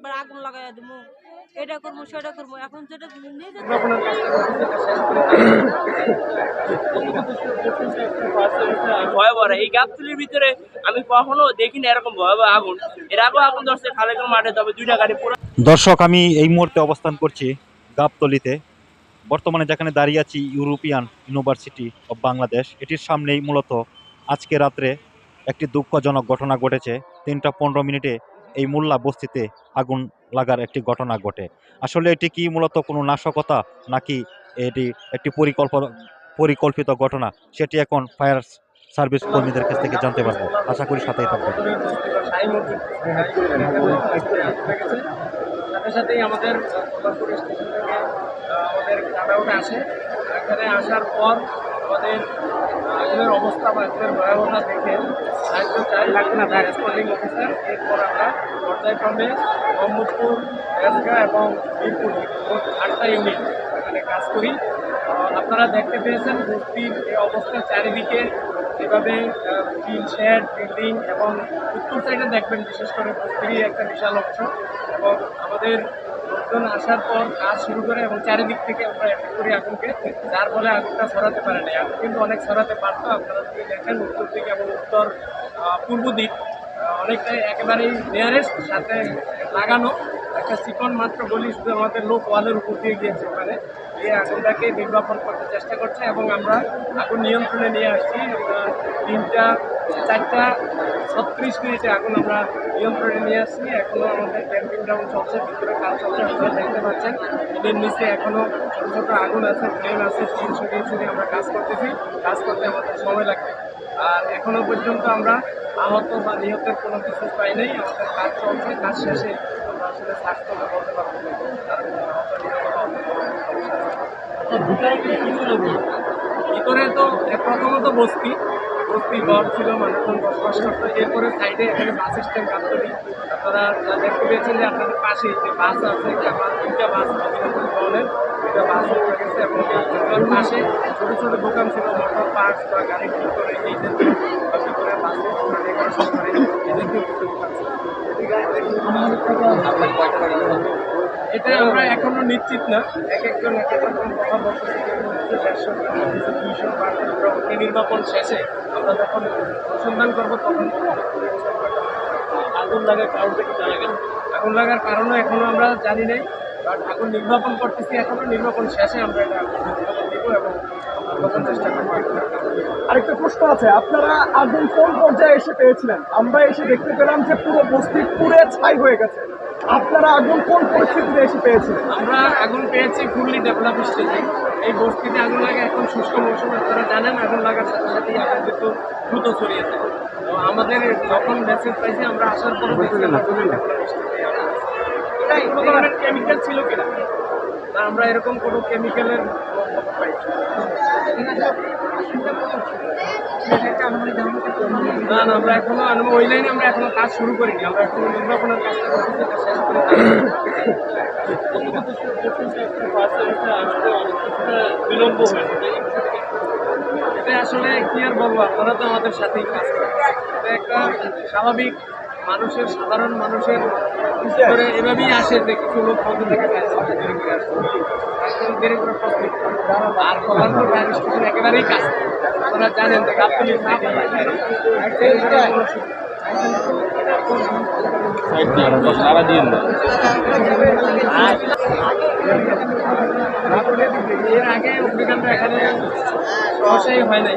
একবার আগুন লাগাই দেবো এটা করব সেটা করব এখন যেটা নিজে ভয়াবহ এই গাবতলির ভিতরে আমি কখনো দেখিনি এরকম ভয়াবহ আগুন। এর আগেও আগুন ধরছে খালেকের মাঠে তবে দুইটা গাড়ি পুরো দর্শক আমি এই মুহূর্তে অবস্থান করছি গাবতলিতে। বর্তমানে যেখানে দাঁড়িয়ে আছি ইউরোপিয়ান ইউনিভার্সিটি অব বাংলাদেশ। এটির সামনেই মূলত আজকে রাত্রে একটি দুঃখজনক ঘটনা ঘটেছে। তিনটা পনেরো মিনিটে এই মোল্লা বস্তিতে আগুন লাগার একটি ঘটনা ঘটে। আসলে এটি কি মূলত কোনো নাশকতা নাকি এটি একটি পরিকল্পনা পরিকল্পিত ঘটনা? সেটি এখন ফায়ার সার্ভিস কর্মীদের কাছ থেকে জানতে পারব। আশা করি সাথেই সাথে সাথেই আমাদের আসে। এখানে আসার পর আমাদের আগুনের অবস্থা বা আগুনের ভয়াবহতা দেখে সাহায্য চাই। না রেসপন্ডিং অফিসার এরপর আমরা পর্যায়ক্রমে মোহাম্মদপুর রেসগা এবং মিরপুর মোট আটটা ইউনিট এখানে কাজ করি। আপনারা দেখতে পেয়েছেন বস্তির এই অবস্থা চারিদিকে। এভাবে টিন শেড বিল্ডিং এবং উত্তর সাইডে দেখবেন বিশেষ করে বস্তিরই একটা বিশাল অংশ। এবং আমাদের লোকজন আসার পর কাজ শুরু করে এবং চারিদিক থেকে আমরা অ্যাটাক করি আগুনকে, যার ফলে আগুনটা সরাতে পারে না আগুন কিন্তু অনেক সরাতে পারতো, আপনারা যদি দেখেন উত্তর দিক এবং উত্তর পূর্ব দিক অনেকটাই একেবারেই নিয়ারেস্ট সাথে লাগানো একটা চিকন মাত্র গলি, শুধু আমাদের লোক ওয়ালের উপর দিয়ে গিয়েছে ওখানে। এই আগুনটাকে নির্বাপন করতে চেষ্টা করছে এবং আমরা আগুন নিয়ন্ত্রণে নিয়ে আসছি। আমরা তিনটা চারটা ছত্রিশ মিনিটে আগুন আমরা নিয়ন্ত্রণে নিয়ে আসছি। এখনও আমাদের ক্যাম্পিং ডাউন চলছে, ভিতরে কাজ চলছে, আপনারা দেখতে পাচ্ছেন। এদের নিচে এখনও ছোটো ছোটো আগুন আছে ফ্লেম আছে তিন সরিয়ে সরিয়ে আমরা কাজ করতেছি। কাজ করতে আমাদের সময় লাগবে। আর এখনও পর্যন্ত আমরা আহত বা নিহতের কোনো কিছু পাই নাই। আমাদের কাজ চলছে, কাজ শেষে আমরা আসলে স্বাস্থ্য বলতে পারব না কারণ আহত নিহত ভিতরে তো প্রথমত বস্তি। বস্তি ঘর ছিল মানুষজন বসবাস করতো। এরপরে সাইডে এখানে বাস স্ট্যান্ড কাজ করি আপনারা দেখতে পেয়েছেন যে আপনাদের পাশে যে বাস আছে, যে আমার দুইটা বাস ভবনের দুইটা বাস উঠে গেছে এবং এর পাশে ছোটো ছোটো দোকান ছিল মোটর পার্টস বা গাড়ি ঠিক করে এই জাতীয় বা বাসে করে এই আপনার কয়টা গাড়ি এটা আমরা এখনও নিশ্চিত না। এক একজন এক এক রকম কথা বলতেছে দুইশো বা শেষে আমরা যখন অনুসন্ধান করব, তখন আগুন লাগার কারণ কি জানা গেল। আগুন লাগার কারণও এখনও আমরা জানি নাই। আগুন নির্বাপন করতেছি এখনও নির্বাপন শেষে আমরা এটা নির্বাপন এবং আরেকটা প্রশ্ন আছে আপনারা আগুন কোন পর্যায়ে এসে পেয়েছিলেন? আমরা এসে দেখতে পেলাম যে পুরো বস্তি পুরে ছাই হয়ে গেছে। আপনারা আগুন কোন পরিস্থিতিতে এসে পেয়েছিলেন? আমরা আগুন পেয়েছি ফুললি ডেভেলপ স্টেজে। এই বস্তিতে আগুন লাগে এখন শুষ্ক মৌসুম আপনারা জানেন আগুন লাগার সাথে সাথেই আগুন কিন্তু দ্রুত ছড়িয়ে যায়। তো আমাদের যখন মেসেজ পাইছি আমরা আসার পর দেখছিলাম কেমিক্যাল ছিল কিনা? না আমরা এরকম কোনো কেমিক্যালের না না, আমরা এখনও ওই লাইনে আমরা এখনও কাজ শুরু করিনি, আমরা এখনও নির্বাচনের কাজটা বিলম্ব হয়েছে এটা আসলে কি আর বলব, আপনারা তো আমাদের সাথেই কাজ করেন। এটা একটা স্বাভাবিক মানুষের, সাধারণ মানুষের করে এভাবেই আসে যে কিছু লোক মধ্যে স্টেশন একেবারেই কাজ জানেন এর আগে এখানে সহসাই হয় নাই।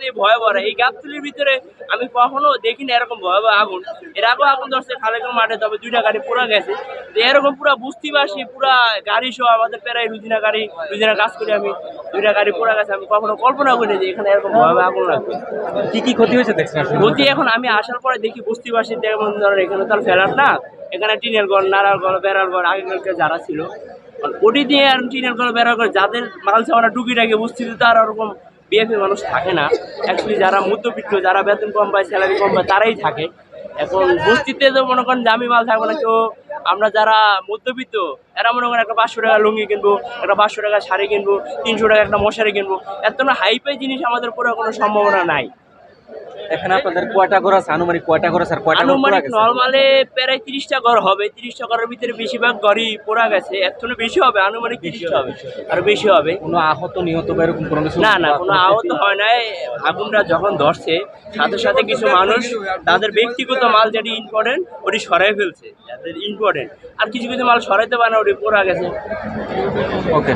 দিয়ে ভয়াবহ এই গাবতলির ভিতরে আমি কখনো দেখিনি এরকম ভয়াবহ আগুন। এর আগেও আগুন ধরছে খালেকের মাঠে তবে দুইটা গাড়ি পুরো গেছে। তো এরকম পুরো বুঝতেই পুরা গাড়ি সহ আমাদের প্রায় রুজিনা গাড়ি রুজিনা কাজ করি আমি দুইটা গাড়ি পুরো গেছে। আমি কখনো কল্পনা করি যে এখানে এরকম ভয়াবহ আগুন লাগবে। কি কি ক্ষতি হয়েছে দেখছেন গতি এখন আমি আসার পরে দেখি বস্তিবাসী যেমন ধরেন এখানে তো আর ফেলার না এখানে টিনের ঘর নাড়ার ঘর বেড়ার ঘর আগেকার যারা ছিল। ওটি দিয়ে আর টিনের ঘর বেড়ার ঘর যাদের মাল চাওয়ারা টুকিটাকে বস্তিতে তো আর ওরকম বিএপি মানুষ থাকে না। অ্যাকচুয়ালি যারা মধ্যবিত্ত, যারা বেতন কম পায় স্যালারি কম পায়, তারাই থাকে। এখন বস্তিতে তো মনে করেন দামি মাল থাকবে না কেউ আমরা যারা মধ্যবিত্ত, এরা মনে করেন একটা পাঁচশো টাকা লুঙ্গি কিনবো, একটা পাঁচশো টাকা শাড়ি কিনবো, তিনশো টাকা একটা মশারি কিনবো। এত না হাইফাই জিনিস আমাদের পরে কোনো সম্ভাবনা নাই। এখানে আপনাদের কয়টা ঘর আছে? আনুমানিক কয়টা ঘর আছে আর কয়টা আনুমানিক? নর্মালে প্রায় তিরিশটা ঘর হবে। তিরিশটা ঘরের ভিতরে বেশিরভাগ ঘরই পোড়া গেছে। এর থেকে বেশি হবে আনুমানিক তিরিশটা হবে আর বেশি হবে। কোনো আহত নিহত বা এরকম কোনো কিছু না না কোনো আহত হয় নাই। আগুনটা যখন ধরছে সাথে সাথে কিছু মানুষ তাদের ব্যক্তিগত মাল যেটি ইম্পর্টেন্ট ওটি সরাই ফেলছে। যাদের ইম্পর্টেন্ট আর কিছু কিছু মাল সরাইতে পারে না ওটি পোড়া গেছে। ওকে